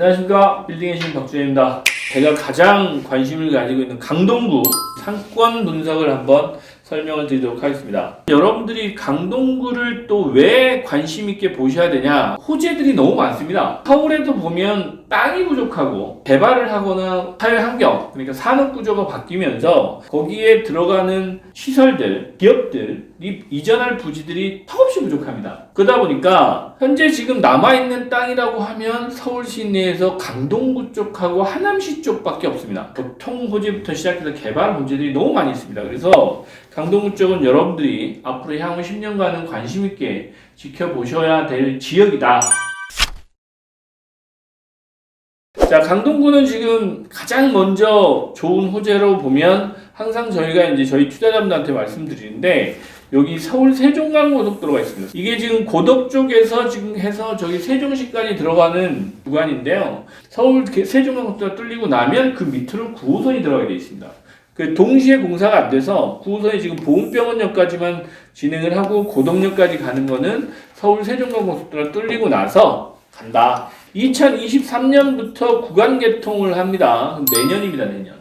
안녕하십니까 빌딩의 신 박준현입니다. 제가 가장 관심을 가지고 있는 강동구 상권 분석을 한번 설명을 드리도록 하겠습니다. 여러분들이 강동구를 또 왜 관심 있게 보셔야 되냐? 호재들이 너무 많습니다. 서울에도 보면 땅이 부족하고 개발을 하거나 사회 환경, 그러니까 산업 구조가 바뀌면서 거기에 들어가는 시설들, 기업들 이 이전할 부지들이 턱없이 부족합니다. 그러다 보니까 현재 지금 남아있는 땅이라고 하면 서울 시내에서 강동구 쪽하고 하남시 쪽밖에 없습니다. 교통 호재부터 시작해서 개발 문제들이 너무 많이 있습니다. 그래서 강동구 쪽은 여러분들이 앞으로 향후 10년간은 관심 있게 지켜보셔야 될 지역이다. 자, 강동구는 지금 가장 먼저 좋은 호재로 보면 항상 저희가 이제 저희 투자자분들한테 말씀드리는데 여기 서울 세종간 고속도로가 있습니다. 이게 지금 고덕 쪽에서 지금 해서 저기 세종시까지 들어가는 구간인데요. 서울 세종간 고속도로가 뚫리고 나면 그 밑으로 9호선이 들어가게 되어 있습니다. 그 동시에 공사가 안 돼서 9호선이 지금 보은병원역까지만 진행을 하고 고덕역까지 가는 거는 서울 세종간 고속도로가 뚫리고 나서 간다. 2023년부터 구간 개통을 합니다. 내년입니다, 내년.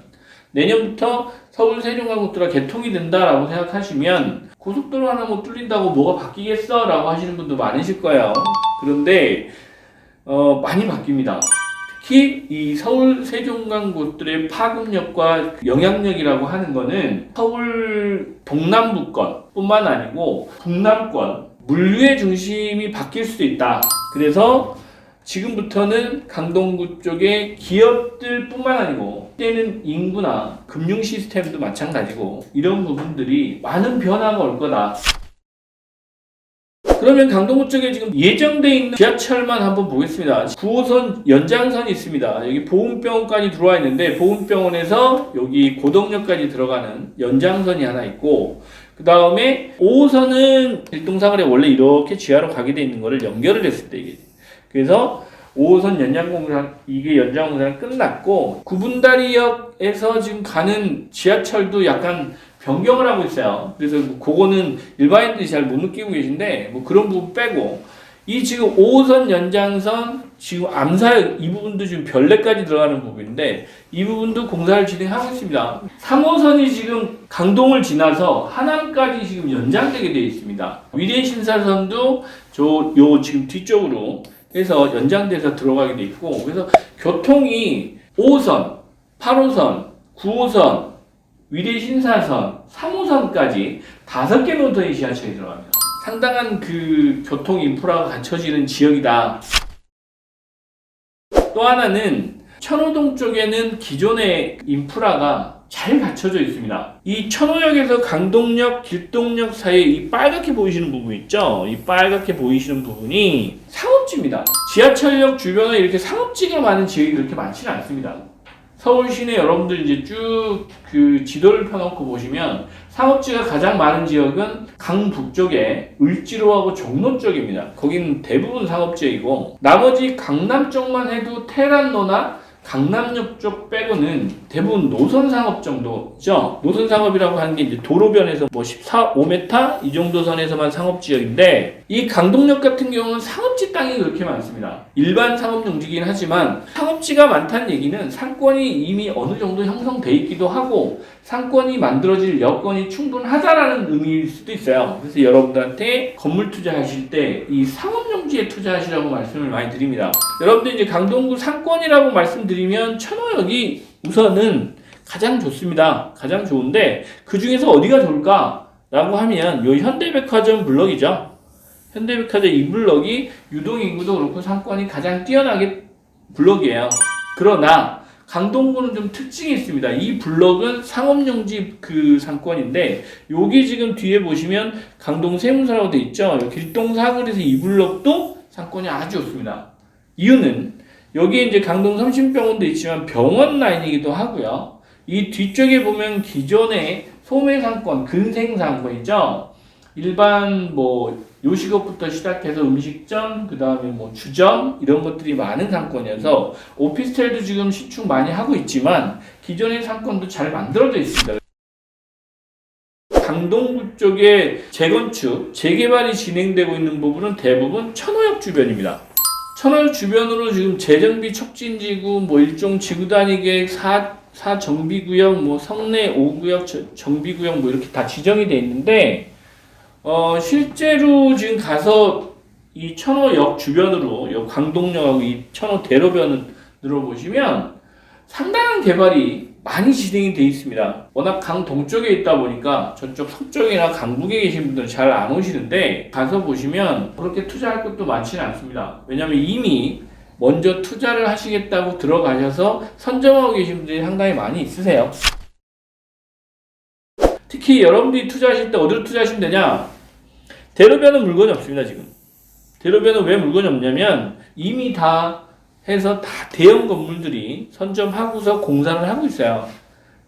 내년부터 서울 세종간고속도로가 개통이 된다라고 생각하시면 고속도로 하나 뭐 뚫린다고 뭐가 바뀌겠어? 라고 하시는 분도 많으실 거예요. 그런데 어, 많이 바뀝니다. 특히 이 서울 세종간고속도로의 파급력과 영향력이라고 하는 거는 서울 동남부권 뿐만 아니고 북남권 물류의 중심이 바뀔 수도 있다. 그래서 지금부터는 강동구 쪽에 기업들 뿐만 아니고 때는 인구나 금융 시스템도 마찬가지고 이런 부분들이 많은 변화가 올 거다. 그러면 강동구 쪽에 지금 예정돼 있는 지하철만 한번 보겠습니다. 9호선 연장선이 있습니다. 여기 보훈병원까지 들어와 있는데 보훈병원에서 여기 고덕역까지 들어가는 연장선이 하나 있고 그 다음에 5호선은 일동사거리 원래 이렇게 지하로 가게 돼 있는 거를 연결을 했을 때 이게 그래서 5호선 연장공사 이게 연장공사가 끝났고 구분다리역에서 지금 가는 지하철도 약간 변경을 하고 있어요. 그래서 뭐 그거는 일반인들이 잘 못 느끼고 계신데 뭐 그런 부분 빼고 이 지금 5호선 연장선 지금 암사역 이 부분도 지금 별내까지 들어가는 부분인데 이 부분도 공사를 진행하고 있습니다. 3호선이 지금 강동을 지나서 하남까지 지금 연장되게 되어 있습니다. 위례 신사선도 저 요 지금 뒤쪽으로 해서 연장돼서 들어가게 돼 있고 그래서 교통이 5호선, 8호선, 9호선, 위례 신사선, 3호선까지 다섯 개 노선이 지하철이 들어갑니다. 상당한 그 교통 인프라가 갖춰지는 지역이다. 또 하나는 천호동 쪽에는 기존의 인프라가 잘 갖춰져 있습니다. 이 천호역에서 강동역, 길동역 사이에 이 빨갛게 보이시는 부분 있죠? 이 빨갛게 보이시는 부분이 상 업지입니다. 지하철역 주변에 이렇게 상업지가 많은 지역이 그렇게 많지는 않습니다. 서울 시내 여러분들 이제 쭉 그 지도를 펴놓고 보시면 상업지가 가장 많은 지역은 강북쪽에 을지로하고 종로 쪽입니다. 거기는 대부분 상업지역이고 나머지 강남 쪽만 해도 테란로나 강남역 쪽 빼고는 대부분 노선 상업 정도죠. 노선 상업이라고 하는 게 이제 도로변에서 뭐 14, 5m 이 정도 선에서만 상업 지역인데 이 강동역 같은 경우는 상업지 땅이 그렇게 많습니다. 일반 상업 용지긴 하지만 상업지가 많다는 얘기는 상권이 이미 어느 정도 형성돼 있기도 하고 상권이 만들어질 여건이 충분하다라는 의미일 수도 있어요. 그래서 여러분들한테 건물 투자하실 때 이 상업용지에 투자하시라고 말씀을 많이 드립니다. 여러분들 이제 강동구 상권이라고 말씀드리면 천호역이 우선은 가장 좋습니다. 가장 좋은데 그 중에서 어디가 좋을까? 라고 하면 요 현대백화점 블럭이죠. 현대백화점 이 블럭이 유동 인구도 그렇고 상권이 가장 뛰어나게 블럭이에요. 그러나 강동구는 좀 특징이 있습니다. 이 블럭은 상업용지 그 상권인데 여기 지금 뒤에 보시면 강동 세무사라고 돼 있죠. 길동 사거리에서 이 블럭도 상권이 아주 좋습니다. 이유는 여기에 이제 강동 삼신병원도 있지만 병원 라인이기도 하고요. 이 뒤쪽에 보면 기존의 소매 상권, 근생 상권이죠. 일반 뭐 요식업부터 시작해서 음식점, 그 다음에 뭐 주점 이런 것들이 많은 상권이어서 오피스텔도 지금 신축 많이 하고 있지만 기존의 상권도 잘 만들어져 있습니다. 강동구 쪽에 재건축, 재개발이 진행되고 있는 부분은 대부분 천호역 주변입니다. 천월 주변으로 지금 재정비 촉진지구, 뭐 일종 지구단위 계획 4, 4 정비구역, 뭐 성내 5구역 정비구역 뭐 이렇게 다 지정이 돼 있는데 어, 실제로 지금 가서 이 천호역 주변으로 요 강동역하고 이 천호 대로변으로 보시면 상당한 개발이 많이 진행이 돼 있습니다. 워낙 강 동쪽에 있다 보니까 저쪽 서쪽이나 강북에 계신 분들은 잘 안 오시는데 가서 보시면 그렇게 투자할 것도 많지는 않습니다. 왜냐하면 이미 먼저 투자를 하시겠다고 들어가셔서 선점하고 계신 분들이 상당히 많이 있으세요. 특히 여러분들이 투자하실 때 어디로 투자하시면 되냐? 대로변은 물건이 없습니다, 지금. 대로변은 왜 물건이 없냐면 이미 다 해서 다 대형 건물들이 선점하고서 공사를 하고 있어요.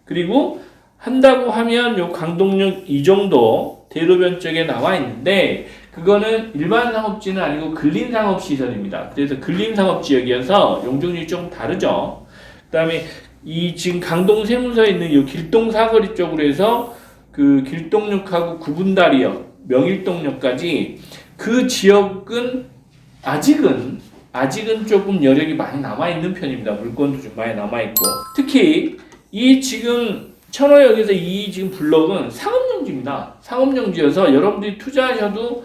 그리고 한다고 하면 요 강동역 이 정도 대로변 쪽에 나와 있는데 그거는 일반 상업지는 아니고 근린 상업 시설입니다. 그래서 근린 상업 지역이어서 용적률이 좀 다르죠. 그다음에 이 지금 강동 세무서에 있는 이 길동 사거리 쪽으로 해서 그 길동역하고 구분다리역, 명일동역까지 그 지역은 아직은 아직은 조금 여력이 많이 남아 있는 편입니다. 물건도 좀 많이 남아 있고 특히 이 지금 천호역에서 이 지금 블럭은 상업용지입니다. 상업용지여서 여러분들이 투자하셔도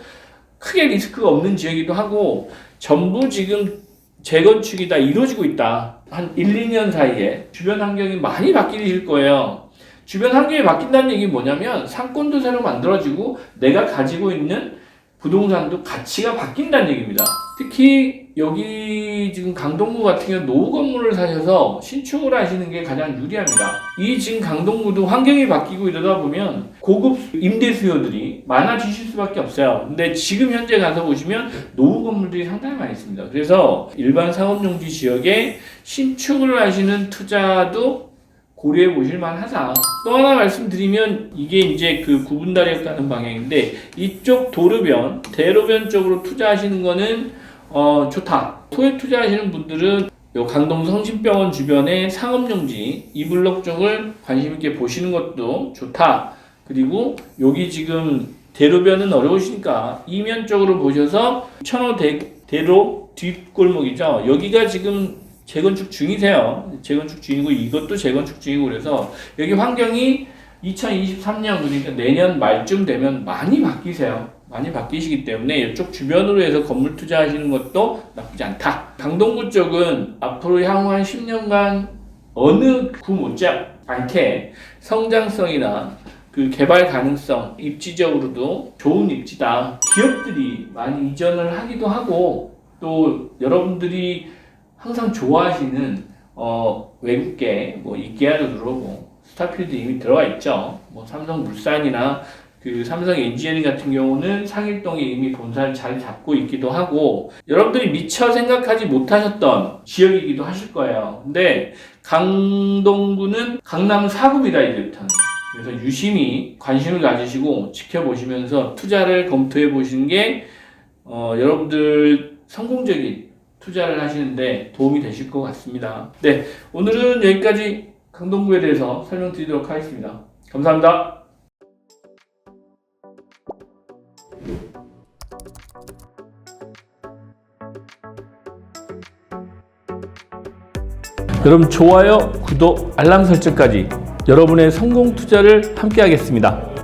크게 리스크가 없는 지역이기도 하고 전부 지금 재건축이 다 이루어지고 있다. 한 1, 2년 사이에 주변 환경이 많이 바뀔 거예요. 주변 환경이 바뀐다는 얘기는 뭐냐면 상권도 새로 만들어지고 내가 가지고 있는 부동산도 가치가 바뀐다는 얘기입니다. 특히 여기 지금 강동구 같은 경우 노후 건물을 사셔서 신축을 하시는 게 가장 유리합니다. 이 지금 강동구도 환경이 바뀌고 이러다 보면 고급 임대 수요들이 많아지실 수밖에 없어요. 근데 지금 현재 가서 보시면 노후 건물들이 상당히 많이 있습니다. 그래서 일반 상업용지 지역에 신축을 하시는 투자도 고려해 보실 만하다. 또 하나 말씀드리면 이게 이제 그 구분다리역 가는 방향인데 이쪽 도로변, 대로변 쪽으로 투자하시는 거는 어 좋다. 토에 투자하시는 분들은 요 강동 성심병원 주변의 상업용지 이 블록 쪽을 관심 있게 보시는 것도 좋다. 그리고 여기 지금 대로변은 어려우시니까 이면 쪽으로 보셔서 천호 대, 대로 뒷골목이죠. 여기가 지금 재건축 중이세요. 재건축 중이고 이것도 재건축 중이고 그래서 여기 환경이 2023년 그러니까 내년 말쯤 되면 많이 바뀌세요. 많이 바뀌시기 때문에 이쪽 주변으로 해서 건물 투자하시는 것도 나쁘지 않다. 강동구 쪽은 앞으로 향후 한 10년간 어느 구 못지않게 성장성이나 그 개발 가능성, 입지적으로도 좋은 입지다. 기업들이 많이 이전을 하기도 하고 또 여러분들이 항상 좋아하시는 어, 외국계 뭐 이케아도 들어오고 스타필드 이미 들어가 있죠. 뭐 삼성 물산이나 그 삼성 엔지니어링 같은 경우는 상일동에 이미 본사를 잘 잡고 있기도 하고 여러분들이 미처 생각하지 못하셨던 지역이기도 하실 거예요. 근데 강동구는 강남 4구입니다 이제부터는. 그래서 유심히 관심을 가지시고 지켜보시면서 투자를 검토해 보시는 게 어, 여러분들 성공적인 투자를 하시는데 도움이 되실 것 같습니다. 네, 오늘은 여기까지 강동구에 대해서 설명드리도록 하겠습니다. 감사합니다. 여러분 좋아요, 구독, 알람 설정까지 여러분의 성공 투자를 함께 하겠습니다.